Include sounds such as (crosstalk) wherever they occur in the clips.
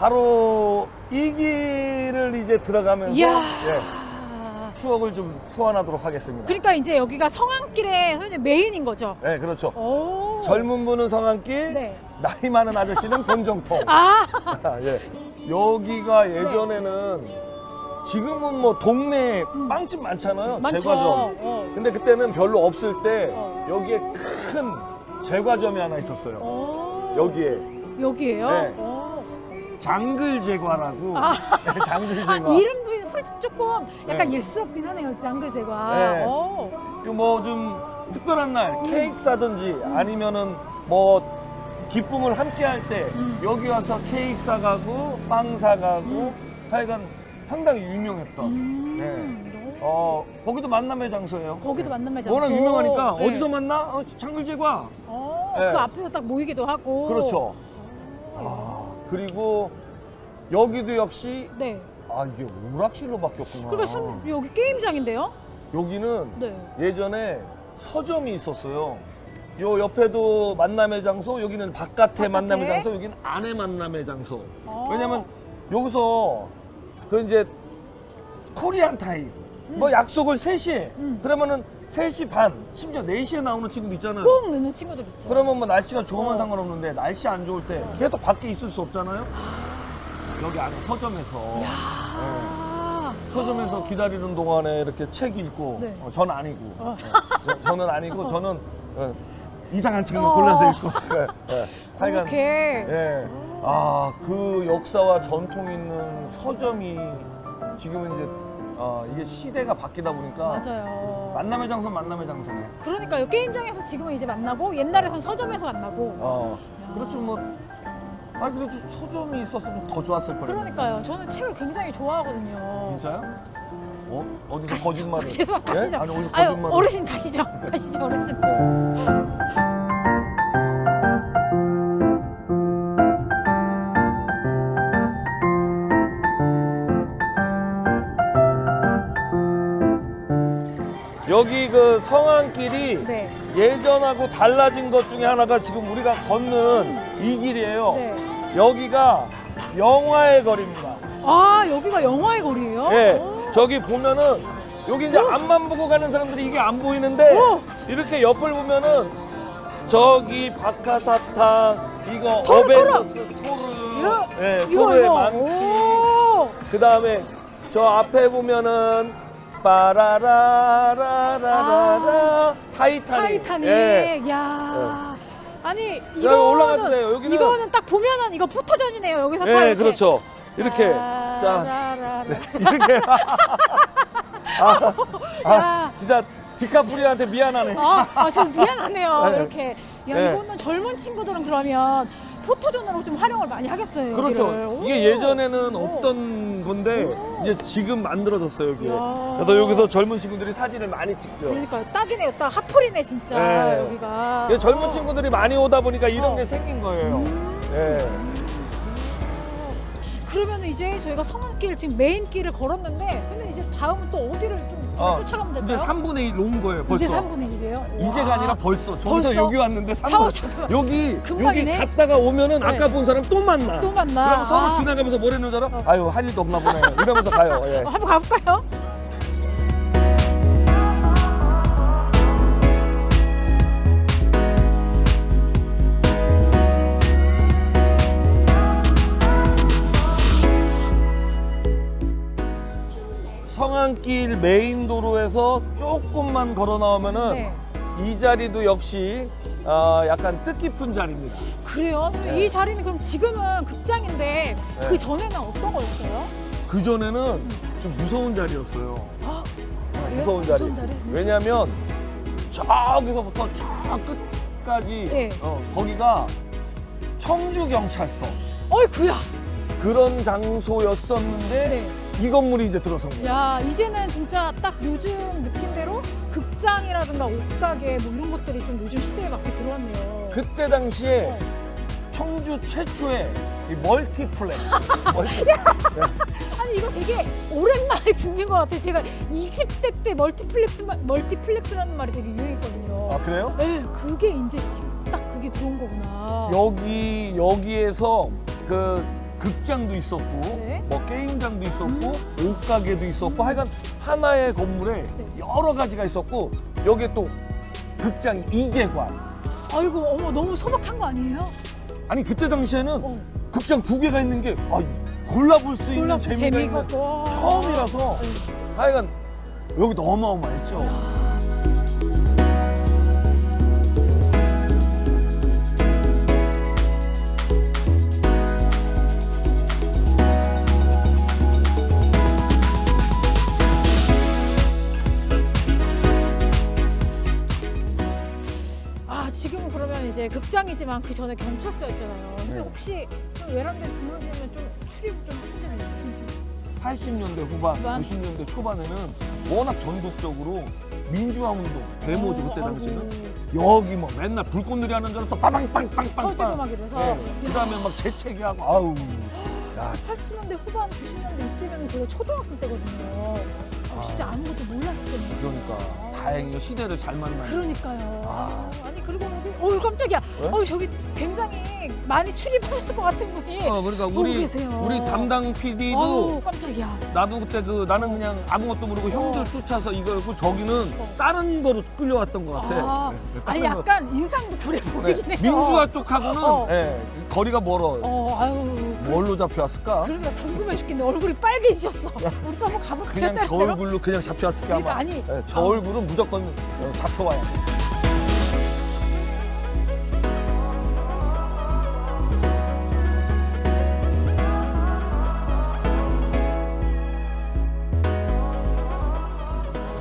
바로 이 길을 이제 들어가면서 이야. 예, 추억을 좀 소환하도록 하겠습니다. 그러니까 이제 여기가 성안길의 선생님 메인인 거죠. 네, 그렇죠. 오. 젊은 분은 성안길, 네. 나이 많은 아저씨는 본정통. 아, (laughs) 예. 여기가 예전에는 지금은 뭐 동네에 빵집 많잖아요. 음. 많죠. 제과점. 어. 근데 그때는 별로 없을 때 어. 여기에 큰 제과점이 하나 있었어요. 오. 여기에 여기에요? 네. 오. 장글 제과라고. 아. 네, (laughs) 장글 제과. 아, 이름도 솔직히 조금 약간 네. 예스럽긴 하네요. 장글 제과. 네. 오. 뭐좀 특별한 날 음. 케이크 사든지 아니면은 뭐 기쁨을 함께 할때 음. 여기 와서 케이크 사가고 빵 사가고 하여간 상당히 유명했던 음. 네. 어 거기도 만남의 장소예요. 거기도 만남의 장소. 워낙 유명하니까 네. 어디서 만나? 어, 장글제과. 어, 네. 그 앞에서 딱 모이기도 하고. 그렇죠. 아, 어. 그리고 여기도 역시 네. 아 이게 오락실로 바뀌었구나. 선, 여기 게임장인데요? 여기는 네. 예전에 서점이 있었어요. 요 옆에도 만남의 장소, 여기는 바깥에 바깥에? 만남의 장소, 여기는 안에 만남의 장소. 어. 왜냐면 여기서 그 이제 코리안 타임 음. 뭐 약속을 3시에 음. 그러면은 3시 반, 심지어 4시에 나오는 친구도 있잖아요. 꼭 넣는 친구들 있죠. 그러면 뭐 날씨가 좋으면 어. 상관없는데 날씨 안 좋을 때 계속 밖에 있을 수 없잖아요. 여기 안에 서점에서 네. 아. 서점에서 기다리는 동안에 이렇게 책 읽고 네. 어, 전 아니고 어. 네. 저, 는 아니고 (laughs) 저는 어, 이상한 책만 어. 골라서 읽고 네. (laughs) 네. 하여간 그렇게. 예. 아, 그 역사와 전통 있는 서점이 지금은 이제 어, 이게 시대가 바뀌다 보니까 맞아요. 만남의 장소 만남의 장소네. 그러니까요. 게임장에서 지금은 이제 만나고 옛날에선 서점에서 만나고. 어. 야. 그렇죠 뭐. 아 그래도 서점이 있었으면 더 좋았을 뻔했네. 그러니까요. 저는 책을 굉장히 좋아하거든요. 진짜요? 어? 어디서 가시죠. 거짓말을? (laughs) 죄송합니다. 예? 가시죠. 아니 어디서 아유, 거짓말을? 어르신 가시죠. (laughs) 가시죠, 어르신. 네. 여기 그 성안길이 네. 예전하고 달라진 것 중에 하나가 지금 우리가 걷는 이 길이에요. 네. 여기가 영화의 거리입니다. 아, 여기가 영화의 거리예요? 예, 오. 저기 보면은 여기 이제 앞만 보고 가는 사람들이 이게 안 보이는데 오. 이렇게 옆을 보면은 저기 박하사탕 이거 토르, 어벤져스 토르, 예, 토르의. 망치 오. 그 다음에 저 앞에 보면은 빠라라라라라라 타이타닉 타이타닉. 예. 야. 아니 여기 이거는 올라가주세요. 여기는- 이거는 딱 보면은 이거 포토전이네요. 여기서 딱 예, 이렇게. 그렇죠 이렇게 자 라라라라. 이렇게 (laughs) 아, 아, 야. 진짜 디카프리오한테 미안하네 아, 아, 저 미안하네요. 네. 이렇게. 야, 네. 이거는 젊은 친구들은 그러면 포토전으로 좀 활용을 많이 하겠어요. 그렇죠. 여기를. 오. 이게 예전에는 오. 없던 건데 이제 지금 만들어졌어요. 이야. 그래서 여기서 젊은 친구들이 사진을 많이 찍죠. 그러니까요. 딱이네요. 딱 핫플이네 진짜 네. 여기가. 이게 젊은 어. 친구들이 많이 오다 보니까 이런 어. 게 생긴 거예요. 음. 예. 그러면 이제 저희가 성안길 지금 메인 길을 걸었는데 근데 이제 다음은 또 어디를 좀 어, 쫓아가면 이제 될까요? 3분의 1온 거예요 벌써. 이제 3분의 1이에요? 이제가 아니라 벌써. 저기서 벌써? 여기 왔는데 사오, 3분. 잠깐만. 여기 여기 금방이네. 갔다가 오면은 네. 아까 본 사람 또 만나. 또 만나. 그럼 서로 아. 지나가면서 뭐라는 줄 알아? 어. 아유 할 일도 없나 보네. 이러면서 가요. 예. 어, 한번 가볼까요? 성안길 메인 도로에서 조금만 걸어 나오면은 네. 이 자리도 역시 어, 약간 뜻깊은 자리입니다. 그래요? 네. 이 자리는 그럼 지금은 극장인데 네. 그 전에는 어떤 거였어요? 그 전에는 좀 무서운 자리였어요. 아, 그래요? 무서운 자리. 무서운 자리? 왜냐하면 저기서부터 저 끝까지 네. 어, 거기가 청주 경찰서 어이구야. 그런 장소였었는데 네. 이 건물이 이제 들어선 거예요. 야 이제는 진짜 딱 요즘 느낌대로 극장이라든가 옷가게 뭐 이런 것들이 좀 요즘 시대에 맞게 들어왔네요. 그때 당시에 어. 청주 최초의 이 멀티플렉스. (laughs) 멀티. 네. 아니 이거 되게 오랜만에 듣는 것 같아요. 제가 20대 때 멀티플렉스 멀티플렉스라는 말이 되게 유행했거든요. 아 그래요? 네, 그게 이제 딱 그게 들어온 거구나. 여기 여기에서 그 극장도 있었고 네. 뭐 게임장도 있었고 옷가게도 있었고 하여간 하나의 건물에 네. 여러 가지가 있었고 여기에 또 극장 이계관 아이고 어머 너무 소박한 거 아니에요? 아니 그때 당시에는 어. 극장 두 개가 있는 게 아, 골라볼 수 있는 재미가 재미가 있는 와. 처음이라서 하여간 여기도 어마어마했죠. 아 지금 그러면 이제 극장이지만 그 전에 경찰서였잖아요. 근데 네. 혹시 좀 외람된 진원지면 좀 출입 좀 하신 적 있으신지? 80년대 후반, 후반? 90년대 초반에는 워낙 전국적으로 민주화 운동, 데모죠 그때 어, 당시는 아이고, 여기 뭐 맨날 불꽃놀이 하는 줄 알았어 빵빵빵빵빵 터지고 막 이래서 네. 그다음에 막 재채기 하고 아우 야 80년대 후반, 90년대 이때면 제가 초등학생 때거든요. 아, 진짜 아무것도 몰랐거든요. 그러니까 다행히 시대를 잘 만나 그러니까요. 아. 아. 니 그리고 여기 어우 깜짝이야. 왜? 어 저기 굉장히 많이 출입하셨을 것 같은 분이 어, 그러니까 보고 우리 계세요. 우리 담당 PD도 어우 깜짝이야. 나도 그때 그 나는 그냥 아무것도 모르고 형들 쫓아서 이거고 저기는 어. 다른 거로 끌려왔던 것 같아. 아, 네, 아니. 약간 인상도 그래 네, 보이긴 해요. 민주화 쪽하고는 어. 예, 거리가 멀어. 어 아유 그, 뭘로 잡혀왔을까? 그러니까 궁금해 죽겠네. 얼굴이 빨개지셨어. 우리도 한번 가볼까요? 그냥 저? 얼굴로 그냥 잡혀왔을까 그러니까 아마. 아니, 예, 저 아. 얼굴은 무조건 어, 잡혀와야 돼.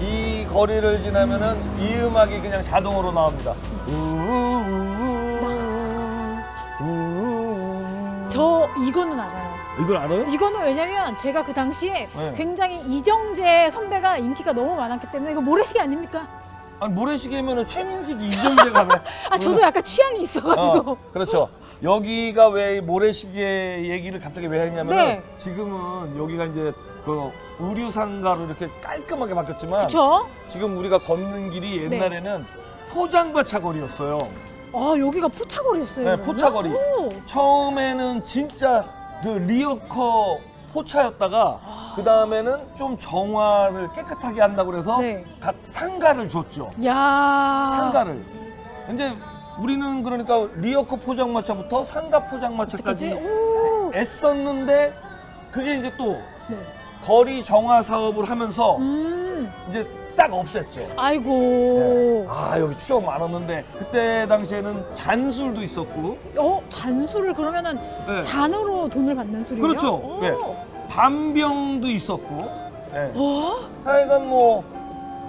이 거리를 지나면은 이 음악이 그냥 자동으로 나옵니다. 저 이거는 알아요. 이걸 알아요? 이거는 왜냐면 제가 그 당시에 네. 굉장히 이정재 선배가 인기가 너무 많았기 때문에 이거 모래시계 아닙니까? 아니 모래시계면은 최민수지 이정재가 왜? 아 저도 약간 취향이 있어가지고 어, 그렇죠. 여기가 왜 모래시계 얘기를 갑자기 왜 했냐면 네. 지금은 여기가 이제 그 의류 상가로 이렇게 깔끔하게 바뀌었지만 그쵸? 지금 우리가 걷는 길이 네. 옛날에는 포장마차 거리였어요. 아 여기가 포차거리였어요. 네, 그러면? 포차거리. 오. 처음에는 진짜 그 리어커 포차였다가 그 다음에는 좀 정화를 깨끗하게 한다고 그래서 네. 각 상가를 줬죠. 야. 상가를. 이제 우리는 그러니까 리어커 포장마차부터 상가 포장마차까지 오. 애썼는데 그게 이제 또 네. 거리 정화 사업을 하면서 음. 이제 싹 없앴죠. 아이고. 아 여기 추억 많았는데 그때 당시에는 잔술도 있었고 어 잔수를 그러면은 네. 잔으로 돈을 받는 술이에요? 그렇죠. 오. 네. 반병도 있었고 네. 어? 하여간 뭐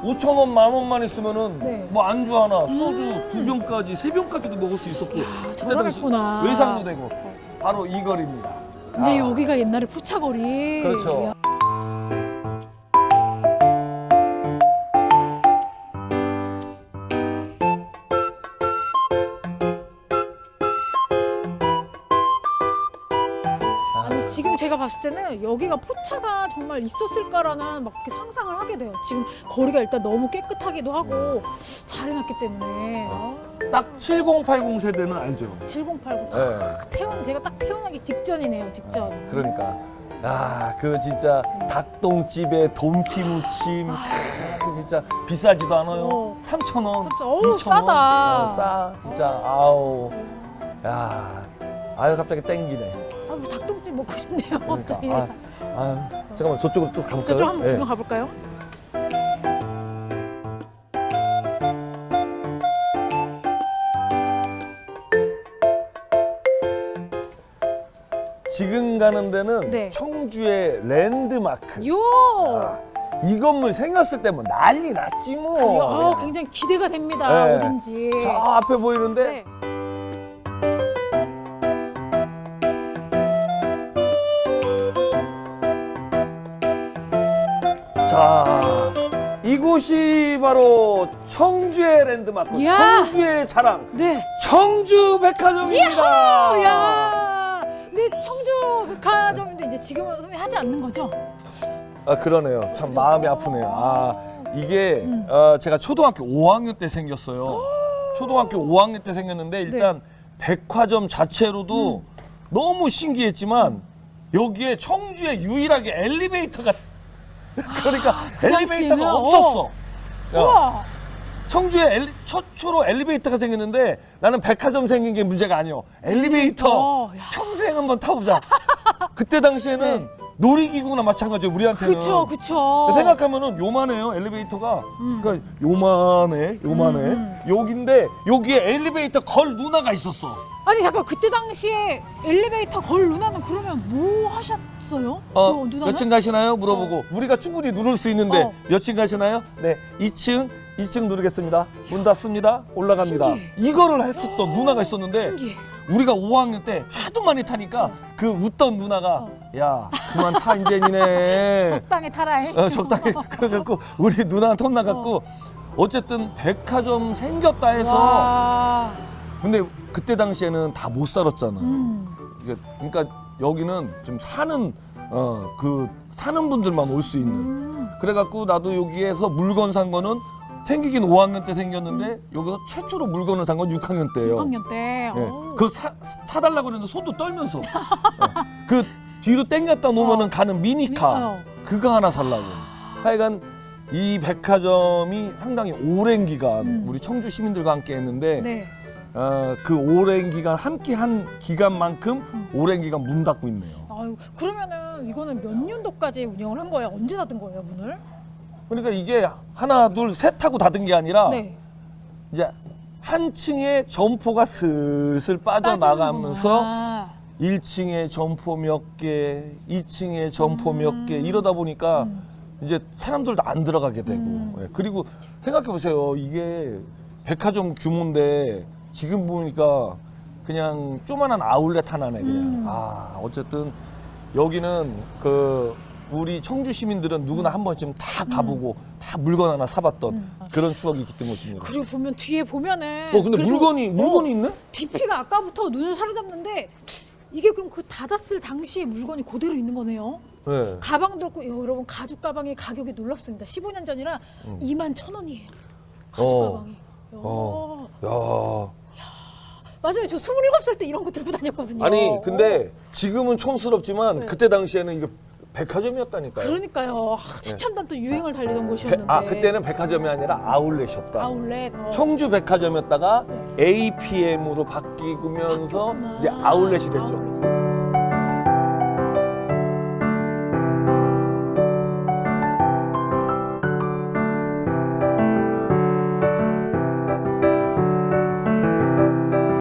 5천 원, 만 원만 있으면은 네. 뭐 안주 하나, 소주 음. 두 병까지, 세 병까지도 먹을 수 있었고 야, 저렴했구나. 외상도 되고 바로 이 거리입니다. 이제 아. 여기가 옛날에 포차거리. 그렇죠. 야. 지금 제가 봤을 때는 여기가 포차가 정말 있었을까라는 막 이렇게 상상을 하게 돼요. 지금 거리가 일단 너무 깨끗하기도 하고 잘 해놨기 때문에 아, 딱 7080 세대는 알죠. 7080 네. 태어난 제가 딱 태어나기 직전이네요. 직전. 그러니까 야, 그 진짜 닭똥집에 돈피 무침, 그 진짜 비싸지도 않아요. 어. 3천 원, 삼천- 어우, 2천 원. 싸다. 어, 싸, 진짜 아우, 야, 아유 갑자기 땡기네. 아, 뭐 닭똥집 먹고 싶네요. 그러니까. 아, 아유, 잠깐만 저쪽으로 또 가볼까요? 저쪽 한번 예. 지금 가볼까요? 지금 가는 데는 네. 청주의 랜드마크. 요. 아, 이 건물 생겼을 때 뭐 난리 났지 뭐. 아, 그냥. 굉장히 기대가 됩니다. 네. 어딘지. 저 앞에 보이는데 네. 이곳이 바로 청주의 랜드마크, 이야. 청주의 자랑, 네. 청주 백화점입니다. 야. 근데 청주 백화점인데 이제 지금은 선생님 하지 않는 거죠? 아 그러네요. 참 마음이 아프네요. 아 이게 음. 어, 제가 초등학교 5학년 때 생겼어요. (gasps) 초등학교 5학년 때 생겼는데 일단 백화점 자체로도 음. 너무 신기했지만 여기에 청주에 유일하게 엘리베이터가 (laughs) 그러니까 그 엘리베이터가? 없었어. 야, 우와. 청주에 엘리, 최초로 엘리베이터가 생겼는데 나는 백화점 생긴 게 문제가 아니요. 엘리베이터 엘리베이터. 야. 평생 한번 타보자. (laughs) 그때 당시에는 네. 놀이기구나 마찬가지예요. 우리한테는. 그쵸 그쵸. 생각하면은 요만해요 엘리베이터가. 음. 그러니까 요만해, 요만해. 음, 여기인데 여기에 엘리베이터 걸 누나가 있었어. 아니 잠깐 그때 당시에 엘리베이터 걸 누나는 그러면 뭐 하셨어요? 어, 그 누나는? 몇 층 가시나요? 물어보고 우리가 충분히 누를 수 있는데 어. 몇 층 가시나요? 네, 2층, 2층 누르겠습니다. 문 닫습니다. 올라갑니다. 신기해. 이거를 했었던 누나가 있었는데 신기해. 우리가 5학년 때 하도 많이 타니까 그 웃던 누나가 야 그만 타 인제니네. (laughs) 적당히 타라 해. 어, 적당히 (laughs) 그래갖고 우리 누나한테 혼나갖고 어 쨌든 백화점 생겼다 해서 와. 근데 그때 당시에는 다 못 살았잖아. 음. 그러니까 여기는 좀 사는 어 그 사는 분들만 올 수 있는. 음. 그래갖고 나도 여기에서 물건 산 거는 생기긴 5학년 때 생겼는데 여기서 최초로 물건을 산 건 6학년 때예요. 6학년 때. 예. 어우. 그 사, 사달라고 그랬는데 손도 떨면서 어. 그 뒤로 당겼다 놓으면 어. 은 가는 미니카 어. 그거 하나 살라고. 하여간 이 백화점이 상당히 오랜 기간 음. 우리 청주 시민들과 함께 했는데 네. 어, 그 오랜 기간 함께 한 기간만큼 음. 오랜 기간 문 닫고 있네요. 아유 그러면은 이거는 몇 년도까지 운영을 한 거예요? 언제 닫은 거예요 문을? 그러니까 이게 하나 둘 셋 하고 닫은 게 아니라 네. 이제 한 층에 점포가 슬슬 빠져나가면서 빠지는구나. 1층에 점포 몇 개, 2층에 점포 몇 개 이러다 보니까 음. 이제 사람들도 안 들어가게 되고 음. 예, 그리고 생각해 보세요 이게 백화점 규모인데 지금 보니까 그냥 조만한 아울렛 하나네 그냥 음. 아 어쨌든 여기는 그 우리 청주 시민들은 누구나 한 번쯤 다 가보고 다 물건 하나 사봤던 음. 그런 추억이 기 때문에 있습니다. 그리고 보면 뒤에 보면은 어 근데 그래도- 물건이 물건이 어, 있네? DP가 아까부터 눈을 사로잡는데 이게 그럼 그 닫았을 당시의 물건이 그대로 있는 거네요. 네. 가방도 그렇고 여- 여러분 가죽 가방의 가격이 놀랍습니다. 15년 전이라 음. 2만 천 원이에요. 가죽 어. 가방이. 어. 어. 야. 맞아요. 저 27살 때 이런 거 들고 다녔거든요. 아니 근데 지금은 촌스럽지만 네. 그때 당시에는 이게 백화점이었다니까요. 그러니까요. 아, 최첨단 또 유행을 달리던 배- 곳이었는데. 아 그때는 백화점이 아니라 아울렛이었다. 아울렛. 어. 청주 백화점이었다가 네. APM으로 바뀌면서 바뀌었구나. 이제 아울렛이 됐죠.